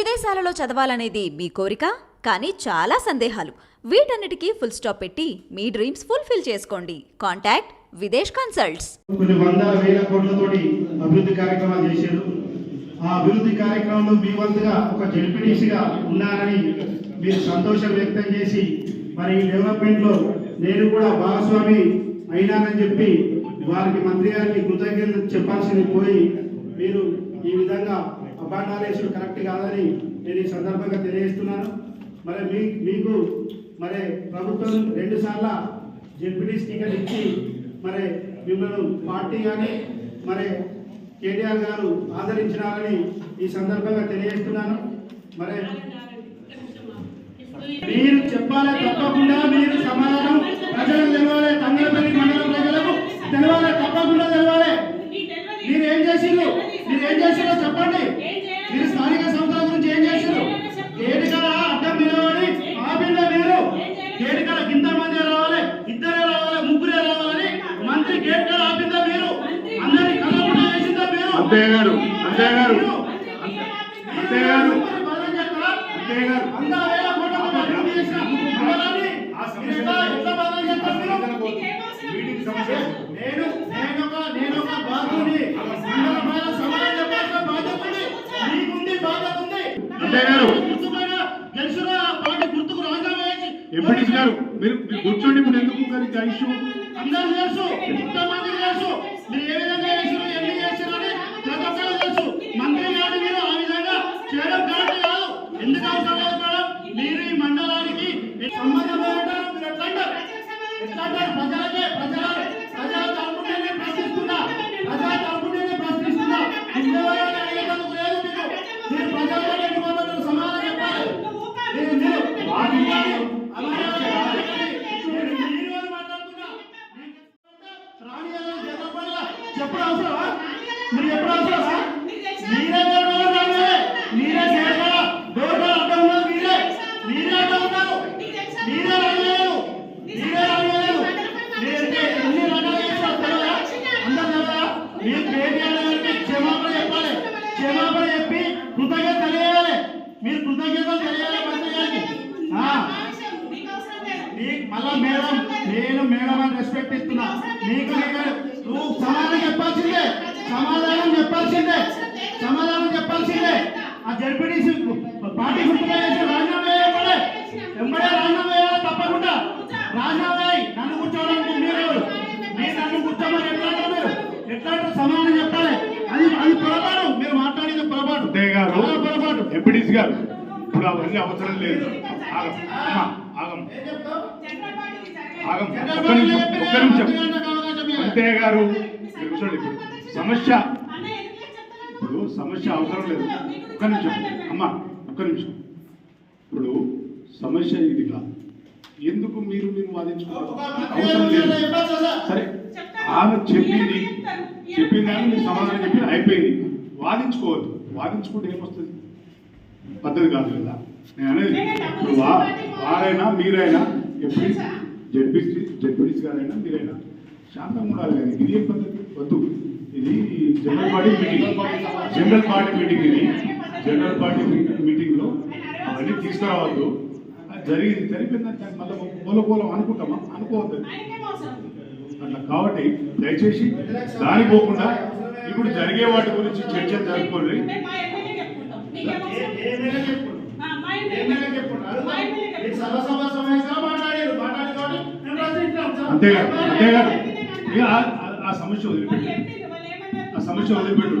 విదేశాలలో చదవాలనేది మీ కోరిక? కానీ చాలా సందేహాలు. వీటన్నిటికీ ఫుల్ స్టాప్ పెట్టి మీ డ్రీమ్స్ ఫుల్ఫిల్ చేసుకోండి. కాంటాక్ట్ విదేశ్ కన్సల్ట్స్ కొన్ని వందల వేల కోట్లతోటి అభివృద్ధి కార్యక్రమాలు చేశారు. ఆ అభివృద్ధి కార్యక్రమంలో మీ వంతుగా ఒక జడ్పీటీసీగా ఉన్నారని మీరు సంతోషం వ్యక్తం చేసి మరి ఈ డెవలప్మెంట్లో నేను కూడా భాగస్వామి అయినానని చెప్పి వారికి మంత్రి గారికి కృతజ్ఞతలు చెప్పాల్సింది పోయి మీరు ఈ విధంగా అభాండాలేసుడు కరెక్ట్ కాదని నేను ఈ సందర్భంగా తెలియజేస్తున్నాను. మరి మీ మీకు మరి ప్రభుత్వం రెండు సార్లు జెడ్పీటీసీ టికెట్ ఇచ్చి మరి మిమ్మల్ని పార్టీ కానీ మరి కేటీఆర్ గారు ఆదరించినారని ఈ సందర్భంగా తెలియజేస్తున్నాను. మరి మీరు చెప్పాలి తప్పకుండా మీరు సమాధానం ప్రజలకు తెలవాలి తంగలపల్లి మండలం ప్రజలకు తెలవాలి తప్పకుండా తెలవాలి. మీరు ఏం చేసిండ్రు? మీరు ఏం చేసిండ్రో చెప్పండి. గారు. ఎంపీటీసీ గారు మీరు కూర్చోండి ఇప్పుడు ఎందుకు ఇష్యూ అందరూ తెలుసు మీరు ఏ విధంగా అవసరమా మీరు ఎప్పుడు అవసరమా మీరే మీరే చేయాలా డోర్గా అడ్డం మీరే. మీరే అడ్డం ఉన్నారు మీరే రాలేదు మీరే రాలేదు మీరంటే ఎన్ని రకాలు చేస్తారు అందరు మీరు గారికి క్షమాపణ చెప్పాలి. క్షమాపణ చెప్పి కృతజ్ఞత తెలియాలి. మీరు కృతజ్ఞతలు తెలియాలి మంత్రి మళ్ళా మేడం నేను మేడం అని రెస్పెక్ట్ ఇస్తున్నా. నీకు నువ్వు సమాధానం చెప్పాల్సిందే. సమాధానం చెప్పాల్సిందే. సమాధానం చెప్పాల్సిందే. ఆ జడ్పీటీసీ పార్టీ గుర్తుగా చేసి రాజీనామా వేయాలి ఎంబడే రాజీనామా వేయాలి తప్పకుండా. రాజీనామా వేయి నన్ను కూర్చోవడానికి మీరు ఎవరు? మీరు నన్ను కూర్చోమని ఎట్లా మీరు? ఎట్లా సమాధానం చెప్పాలి. అది అది పొరపాటు. మీరు మాట్లాడేది పొరపాటు. గారు పొరపాటు. ఎంపీటీసీ గారు ఇప్పుడు అవన్నీ అవసరం లేదు. ఆగం ఆగం. ఆగం ఒక్క నిమిషం ఒక్క నిమిషం. అంతే గారు. మీరు కూర్చోండి ఇప్పుడు సమస్య. ఇప్పుడు సమస్య అవసరం లేదు. ఒక్క నిమిషం. అమ్మా ఒక్క నిమిషం. ఇప్పుడు సమస్య ఇది కాదు. ఎందుకు మీరు మీరు వాదించుకోవాలి అవసరం లేదు. సరే ఆమె చెప్పింది. చెప్పింది కానీ మీరు సమాధానం చెప్పి అయిపోయింది. వాదించుకోవద్దు. వాదించుకుంటే ఏమొస్తుంది? పద్ధతి కాదు కదా. నేను అనేది ఇప్పుడు వారైనా మీరైనా ఎప్పుడు జడ్పీసీ జడ్పీసీ గారైనా మీరైనా. శాంతంగా ఉండాలి కానీ ఇది ఏం పద్ధతి? వద్దు. ఇది general body meeting general body meeting ఇది. జనరల్ బాడీ మీటింగ్లో అవన్నీ తీసుకురావద్దు. అది జరిగింది జరిపోయిందంటే మళ్ళీ మూల మూలం అనుకుంటామా? అనుకోవద్దు అట్లా కాబట్టి దయచేసి దాని పోకుండా ఇప్పుడు జరిగే వాటి గురించి చర్చ జరుపుకోండి. ఏమైనా చెప్పు ఆ సమస్య వదిలిపెట్టు. ఆ సమస్య వదిలిపెట్టు.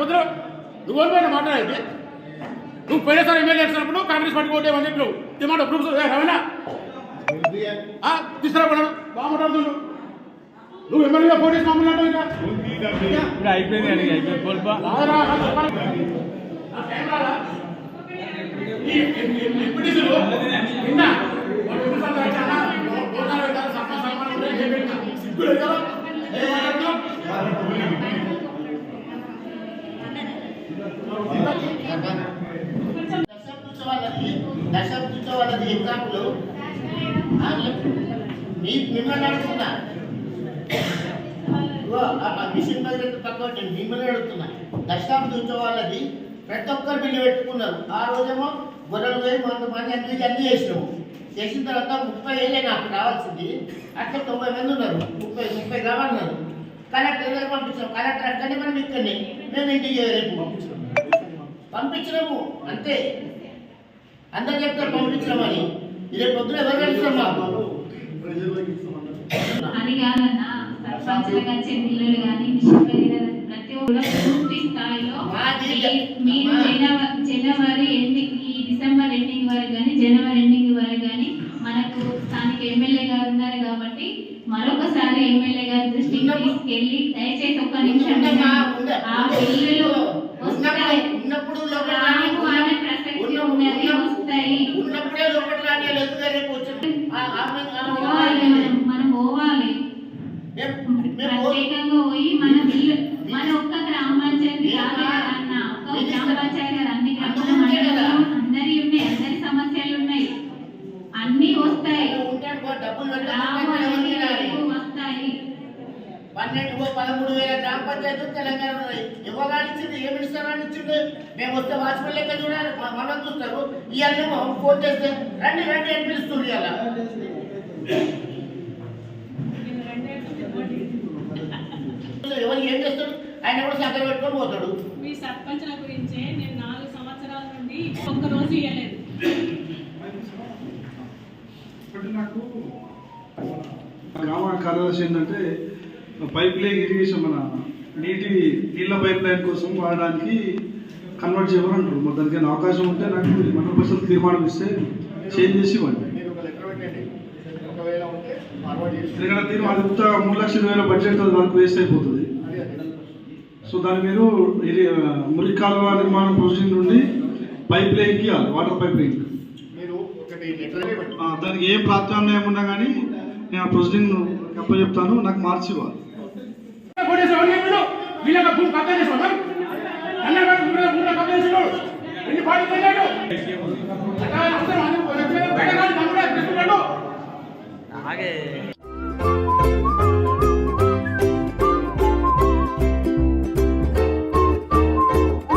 పొద్దున నువ్వు పోయిన మాట్లాడేది నువ్వు పోయినసారి ఎమ్మెల్యే చేసినప్పుడు కాంగ్రెస్ పార్టీ ఓటే అని చెప్పి నువ్వు డిమాండ్ ప్రూఫ్స్ రమణ తీసుకురాబడు బాగా మాట్లాడుతుండు నువ్వు ఎమ్మెల్యేగా పోటీ చేసి మమ్మల్ని అంటావు ఇంకా. ఇప్పుడు అయిపోయింది అయిపోయింది. కోల్పా మాట్లాడుతున్నావు? ఎగ్జాంపుల్ మిమ్మల్ని అడుగుతున్నా. ఆ మిషన్ మీద తక్కువ నేను మిమ్మల్ని అడుగుతున్నా. దశాబ్దోత్సవాలది ప్రతి ఒక్కరు బిల్లు పెట్టుకున్నారు. ఆ రోజేమో గొర్రెలు పోయి వంద మంది అన్ని అన్ని చేసినాము. చేసిన తర్వాత ముప్పై వేలే నాకు రావాల్సింది. అట్లా తొంభై మంది ఉన్నారు. ముప్పై ముప్పై రావాలన్నారు కలెక్టర్ దగ్గర పంపించాం కలెక్టర్ అక్కడనే మనం ఇక్కడనే. మేము ఇంటికి రేపు పంపించినాము. పంపించినాము. అంతే. అందరు చెప్తారు పంపించినామని. రేపు పొద్దున ఎవరు మాకు అని కాదన్న కానీ ప్రతి ఒక్కరు పూర్తి స్థాయిలో మీరు జనవరి ఎండింగ్ ఈ డిసెంబర్ ఎండింగ్ వరకు కానీ జనవరి ఎండింగ్ వరకు కానీ మనకు స్థానిక ఎమ్మెల్యే గారు ఉన్నారు కాబట్టి మరొకసారి ఎమ్మెల్యే గారి దృష్టికి తీసుకెళ్ళి దయచేసి ఒక్క నిమిషం. ఆ బిల్లులు ఉన్నప్పుడు వస్తాయి ఉన్నప్పుడు లోపల రాను అనే ప్రసక్తి ఉన్నది వస్తాయి ఉన్నప్పుడే లోపల రాని లేదు రేపు వచ్చి ఆ- ఆమె- ఆమె- పోవాలి మనం మనం పోవాలి మేము- మేము పో- ప్రత్యేకంగా పోయి మన బిల్లు మన ఒక్క గ్రామ పంచాయతీ అన్న ఒక్క గ్రామ పంచాయతీ అన్ని అందరి ఉన్నాయి అందరి సమస్యలు ఉన్నాయి. అన్ని వస్తాయి. వస్తాయి. పన్నెండు పదమూడు వేల గ్రామ పంచాయతీలు తెలంగాణ ఉన్నాయి. ఇవ్వగాని ఇచ్చింది? ఏమి ఇస్తారని ఇచ్చింది? మేము వస్తే వాచ్మెన్ లెక్క చూడాలి. మనం చూస్తారు. ఇవన్నీ ఫోన్ చేస్తే రండి రండి అని పిలుస్తుంది ఇవాళ ఎవరు ఏం చేస్తాడు? ఆయన కూడా పెట్టుకొని పోతాడు. మీ సర్పంచుల గురించే నేను నాలుగు సంవత్సరాల నుండి ఒక్క రోజు ఇవ్వలేదు ఇప్పుడు నాకు గ్రామ కార్యదర్శి ఏంటంటే పైప్ లైన్ ఇరిగేషన్ మన నీటి నీళ్ళ పైప్ లైన్ కోసం వాడడానికి కన్వర్ట్ చేయమని మరి దానికి అవకాశం ఉంటే నాకు మండల పరిషత్ తీర్మానం ఇస్తే చేంజ్ చేసి ఇవ్వండి. ఒకవేళ ఉంటే ఫార్వర్డ్ చేసి ఎందుకంటే తీర్మానం అది ఉత్త మూడు లక్షల వేల బడ్జెట్ దానికి వేస్ట్ అయిపోతుంది. సో దాన్ని మీరు ఇది మురికి కాలువ నిర్మాణం ప్రొసీజర్ నుండి పైప్ లైన్కి ఇవ్వాలి వాటర్ పైప్ లైన్ మీరు ఒకటి దానికి ఏ ప్రాత్యామ్నాయం ఉన్నా కానీ నేను ఆ ప్రొసీడింగ్ చెప్తాను నాకు మార్చి ఇవ్వాలి. పోటీ आगे